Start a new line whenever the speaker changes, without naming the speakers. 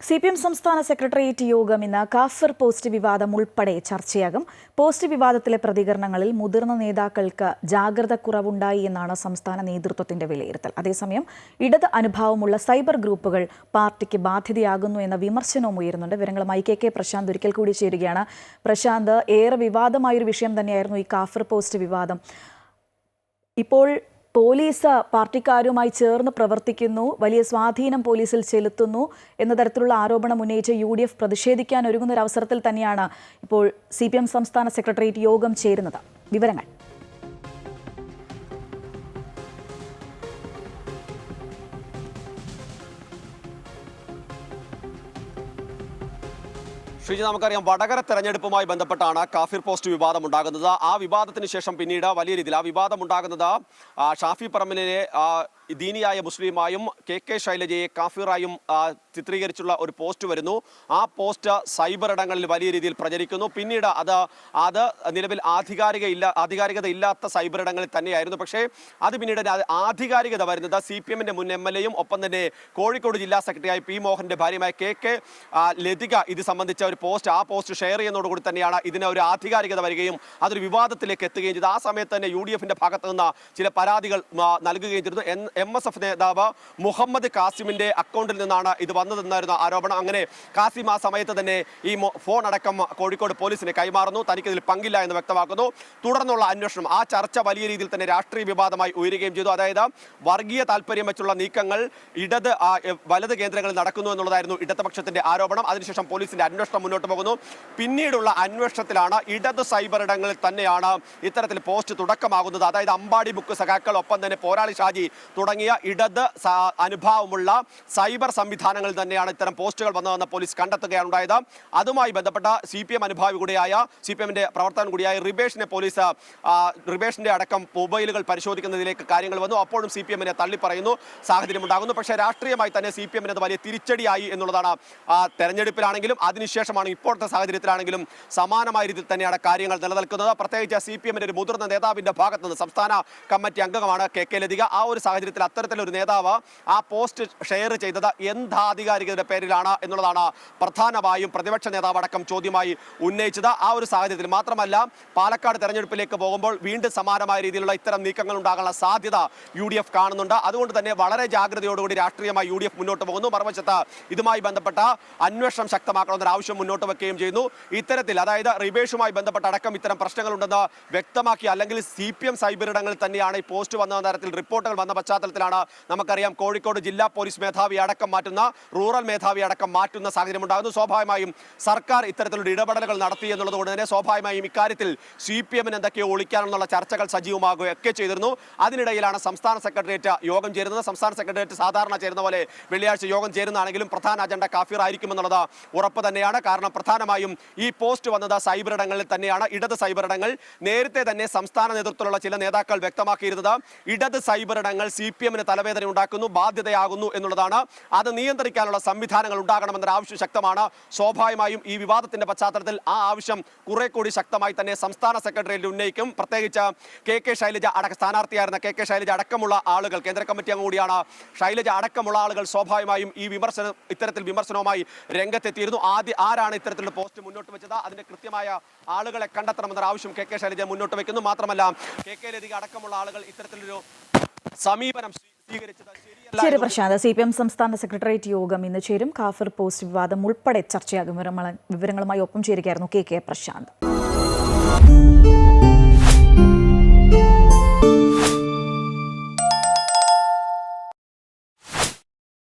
C P M സംസ്ഥാന secretariat യോഗം ഇന്ന് കാഫർ പോസ്റ്റ് വിവാദം ഉൾപ്പെടെ ചർച്ചയാകും. പോസ്റ്റ് വിവാദത്തിലെ പ്രതികരണങ്ങളിൽ മുതിർന്ന നേതാക്കൾക്ക് ജാഗ്രത കുറവുണ്ടായി എന്നാണ് സംസ്ഥാന നേതൃത്വത്തിന്റെ വിലയിരുത്തൽ. അതേസമയം ഇടത് അനുഭാവമുള്ള സൈബർ ഗ്രൂപ്പുകൾ പാർട്ടിക്ക് ബാധ്യതയാകുന്നു എന്ന വിമർശനവും ഉയരുന്നുണ്ട്. വിവരങ്ങളുമായി കെ കെ പ്രശാന്ത് ഒരിക്കൽ കൂടി ചേരുകയാണ്. പ്രശാന്ത് ഏറെ വിവാദമായൊരു വിഷയം തന്നെയായിരുന്നു ഈ കാഫർ പോസ്റ്റ് വിവാദം. ഇപ്പോൾ പോലീസ് പാർട്ടിക്കാരുമായി ചേർന്ന് പ്രവർത്തിക്കുന്നു വലിയ സ്വാധീനം പോലീസിൽ ചെലുത്തുന്നു എന്ന തരത്തിലുള്ള ആരോപണം ഉന്നയിച്ച് യു ഡി എഫ് പ്രതിഷേധിക്കാൻ ഒരുങ്ങുന്ന ഒരു അവസരത്തിൽ തന്നെയാണ് ഇപ്പോൾ സി പി എം സംസ്ഥാന സെക്രട്ടേറിയറ്റ് യോഗം ചേരുന്നത്. വിവരങ്ങൾ.
ശ്രീജി നമുക്കറിയാം വടകര തെരഞ്ഞെടുപ്പുമായി ബന്ധപ്പെട്ടാണ് കാഫിർ പോസ്റ്റ് വിവാദം ഉണ്ടാകുന്നത്. ആ വിവാദത്തിന് ശേഷം പിന്നീട് വലിയ രീതിയിൽ ആ വിവാദം ഉണ്ടാകുന്നത് ഷാഫി പറമ്പിലിനെ ദീനിയായ മുസ്ലിമായും കെ കെ ശൈലജയെ കാഫിറായും ചിത്രീകരിച്ചുള്ള ഒരു പോസ്റ്റ് വരുന്നു. ആ പോസ്റ്റ് സൈബർ ഇടങ്ങളിൽ വലിയ രീതിയിൽ പ്രചരിക്കുന്നു. പിന്നീട് അത് അത് നിലവിൽ ആധികാരിക ഇല്ല ആധികാരികത ഇല്ലാത്ത സൈബർ ഇടങ്ങളിൽ തന്നെയായിരുന്നു. പക്ഷേ അത് പിന്നീട് ആധികാരികത വരുന്നത് സി പി എമ്മിന്റെ മുൻ എം എൽ എയും ഒപ്പം തന്നെ കോഴിക്കോട് ജില്ലാ സെക്രട്ടറിയായ പി മോഹന്റെ ഭാര്യമായ കെ കെ ലതിക ഇത് സംബന്ധിച്ച ഒരു പോസ്റ്റ് ആ പോസ്റ്റ് ഷെയർ ചെയ്യുന്നതോടുകൂടി തന്നെയാണ് ഇതിന് ഒരു ആധികാരികത വരികയും അതൊരു വിവാദത്തിലേക്ക് എത്തുകയും ചെയ്തു. ആ സമയത്ത് തന്നെ യു ഡി എഫിന്റെ ഭാഗത്ത് നിന്ന് ചില പരാതികൾ നൽകുകയും എൻ- എം എസ് എഫ് നേതാവ് മുഹമ്മദ് കാസിമിന്റെ അക്കൗണ്ടിൽ നിന്നാണ് ഇത് വന്നതെന്നായിരുന്നു ആരോപണം. അങ്ങനെ കാസിം ആ സമയത്ത് തന്നെ ഈ ഫോൺ അടക്കം കോഴിക്കോട് പോലീസിന് കൈമാറുന്നു. തനിക്ക് ഇതിൽ പങ്കില്ല എന്ന് വ്യക്തമാക്കുന്നു. തുടർന്നുള്ള അന്വേഷണം ആ ചർച്ച വലിയ രീതിയിൽ തന്നെ രാഷ്ട്രീയ വിവാദമായി ഉയരുകയും ചെയ്തു. അതായത് വർഗീയ താല്പര്യം വെച്ചുള്ള നീക്കങ്ങൾ ഇടത് വലത് കേന്ദ്രങ്ങളിൽ നടക്കുന്നു എന്നുള്ളതായിരുന്നു ഇടതുപക്ഷത്തിന്റെ ആരോപണം. അതിനുശേഷം പോലീസിന്റെ അന്വേഷണം മുന്നോട്ട് പോകുന്നു. പിന്നീടുള്ള അന്വേഷണത്തിലാണ് ഇടത് സൈബർ ഇടങ്ങളിൽ തന്നെയാണ് ഇത്തരത്തിൽ പോസ്റ്റ് തുടക്കമാകുന്നത്. അതായത് അമ്പാടി ബുക്ക് സഖാക്കൾ ഒപ്പം തന്നെ പോരാളി ഷാജി തുടങ്ങിയ ഇടത് അനുഭാവമുള്ള സൈബർ സംവിധാനങ്ങളിൽ തന്നെയാണ് ഇത്തരം പോസ്റ്റുകൾ വന്നതെന്ന് പോലീസ് കണ്ടെത്തുകയാണ് ഉണ്ടായത് അതുമായി ബന്ധപ്പെട്ട സി പി എം അനുഭാവി കൂടിയായ സി പി എമ്മിന്റെ പ്രവർത്തകൻ കൂടിയായ റിബേഷിനെ പോലീസ് റിബേഷിന്റെ അടക്കം മൊബൈലുകൾ പരിശോധിക്കുന്നതിലേക്ക് കാര്യങ്ങൾ വന്നു. അപ്പോഴും സി പി എമ്മിനെ തള്ളിപ്പറയുന്നു. സാഹചര്യം ഉണ്ടാകുന്നു. പക്ഷേ രാഷ്ട്രീയമായി തന്നെ സി പി എമ്മിന് അത് വലിയ തിരിച്ചടിയായി എന്നുള്ളതാണ് തെരഞ്ഞെടുപ്പിലാണെങ്കിലും അതിനുശേഷമാണ് ഇപ്പോഴത്തെ സാഹചര്യത്തിലാണെങ്കിലും സമാനമായ രീതിയിൽ തന്നെയാണ് കാര്യങ്ങൾ നിലനിൽക്കുന്നത്. പ്രത്യേകിച്ച് സി പി എമ്മിന്റെ ഒരു മുതിർന്ന നേതാവിന്റെ ഭാഗത്തുനിന്ന് സംസ്ഥാന കമ്മിറ്റി അംഗമാണ് കെ കെ ലതിക. ആ ഒരു സാഹചര്യത്തിൽ അത്തരത്തിലൊരു നേതാവ് ആ പോസ്റ്റ് ഷെയർ ചെയ്തത് എന്താധികാരികതയുടെ പേരിലാണ് എന്നുള്ളതാണ് പ്രധാനമായും പ്രതിപക്ഷ നേതാവ് അടക്കം ചോദ്യമായി ഉന്നയിച്ചത്. ആ ഒരു സാഹചര്യത്തിൽ മാത്രമല്ല പാലക്കാട് തെരഞ്ഞെടുപ്പിലേക്ക് പോകുമ്പോൾ വീണ്ടും സമാനമായ രീതിയിലുള്ള ഇത്തരം നീക്കങ്ങൾ ഉണ്ടാകാനുള്ള സാധ്യത യു ഡി എഫ് കാണുന്നുണ്ട്. അതുകൊണ്ട് തന്നെ വളരെ ജാഗ്രതയോടുകൂടി രാഷ്ട്രീയമായി യു ഡി എഫ് മുന്നോട്ട് പോകുന്നു. മറുവശത്ത് ഇതുമായി ബന്ധപ്പെട്ട അന്വേഷണം ശക്തമാക്കണമെന്നൊരു ആവശ്യം മുന്നോട്ട് വെക്കുകയും ചെയ്യുന്നു. ഇത്തരത്തിൽ അതായത് റിബേഷുമായി ബന്ധപ്പെട്ട അടക്കം ഇത്തരം പ്രശ്നങ്ങളുണ്ടെന്ന് വ്യക്തമാക്കി അല്ലെങ്കിൽ സി പി എം സൈബർ ഇടങ്ങളിൽ തന്നെയാണ് ഈ പോസ്റ്റ് വന്ന തരത്തിൽ റിപ്പോർട്ടുകൾ വന്ന പശ്ചാത്തലത്തിലാണ് നമുക്കറിയാം കോഴിക്കോട് ജില്ലാ പോലീസ് മേധാവി അടക്കം മാറ്റുന്ന റൂറൽ മേധാവി അടക്കം മാറ്റുന്ന സാഹചര്യം ഉണ്ടാകുന്നു സ്വാഭാവികമായും സർക്കാർ ഇത്തരത്തിലുള്ള ഇടപെടലുകൾ നടത്തി എന്നുള്ളത് കൊണ്ട് തന്നെ സ്വാഭാവികമായും ഇക്കാര്യത്തിൽ സി പി എമ്മിന് എന്തൊക്കെയോ ഒളിക്കാനെന്നുള്ള ചർച്ചകൾ സജീവമാകുകയൊക്കെ ചെയ്തിരുന്നു. അതിനിടയിലാണ് സംസ്ഥാന സെക്രട്ടേറിയറ്റ് യോഗം ചേരുന്നത്. സംസ്ഥാന സെക്രട്ടേറിയറ്റ് സാധാരണ ചേരുന്ന പോലെ വെള്ളിയാഴ്ച യോഗം ചേരുന്നതാണെങ്കിലും പ്രധാന അജണ്ട കാഫിർ ആയിരിക്കുമെന്നുള്ളത് ഉറപ്പ് തന്നെയാണ്. കാരണം പ്രധാനമായും ഈ പോസ്റ്റ് വന്നത് സൈബർ ഇടങ്ങളിൽ തന്നെയാണ്. ഇടത് സൈബർ ഇടങ്ങൾ നേരത്തെ തന്നെ സംസ്ഥാന നേതൃത്വത്തിലുള്ള ചില നേതാക്കൾ വ്യക്തമാക്കിയിരുന്നത്. ഇടത് സൈബർ ഇടങ്ങൾ സി പി എമ്മിന് തലവേദന ഉണ്ടാക്കുന്നു ബാധ്യതയാകുന്നു എന്നുള്ളതാണ്. അത് നിയന്ത്രിക്കാനുള്ള സംവിധാനങ്ങൾ ഉണ്ടാകണമെന്നൊരു ആവശ്യം ശക്തമാണ്. സ്വാഭാവികമായും ഈ വിവാദത്തിന്റെ പശ്ചാത്തലത്തിൽ ആ ആവശ്യം കുറെ കൂടി ശക്തമായി തന്നെ സംസ്ഥാന സെക്രട്ടറിയിൽ ഉന്നയിക്കും. പ്രത്യേകിച്ച് കെ കെ ശൈലജ അടക്ക സ്ഥാനാർത്ഥിയായിരുന്ന കെ കെ ശൈലജ അടക്കമുള്ള ആളുകൾ കേന്ദ്ര കമ്മിറ്റി അംഗം കൂടിയാണ്. ശൈലജ അടക്കമുള്ള ആളുകൾ സ്വാഭാവികമായും ഈ വിമർശനം ഇത്തരത്തിൽ വിമർശനവുമായി രംഗത്തെത്തിയിരുന്നു. ആദ്യ ആരാണ് ഇത്തരത്തിലുള്ള പോസ്റ്റ് മുന്നോട്ട് വെച്ചത്? അതിന്റെ കൃത്യമായ ആളുകളെ കണ്ടെത്തണമെന്നൊരു ആവശ്യം കെ കെ ശൈലജ മുന്നോട്ട് വെക്കുന്നു. മാത്രമല്ല കെ കെ ലതിക അടക്കമുള്ള ആളുകൾ ഇത്തരത്തിലൊരു സമീപനം സ്വീകരിച്ചത്
ശരി പ്രശാന്ത് സി പി എം സംസ്ഥാന സെക്രട്ടേറിയറ്റ് യോഗം ഇന്ന് ചേരും. കാഫിർ പോസ്റ്റ് വിവാദം ഉൾപ്പെടെ ചർച്ചയാകും. വിവരങ്ങള- വിവരങ്ങളുമായി ഒപ്പം ചേരുകയായിരുന്നു കെ കെ പ്രശാന്ത്.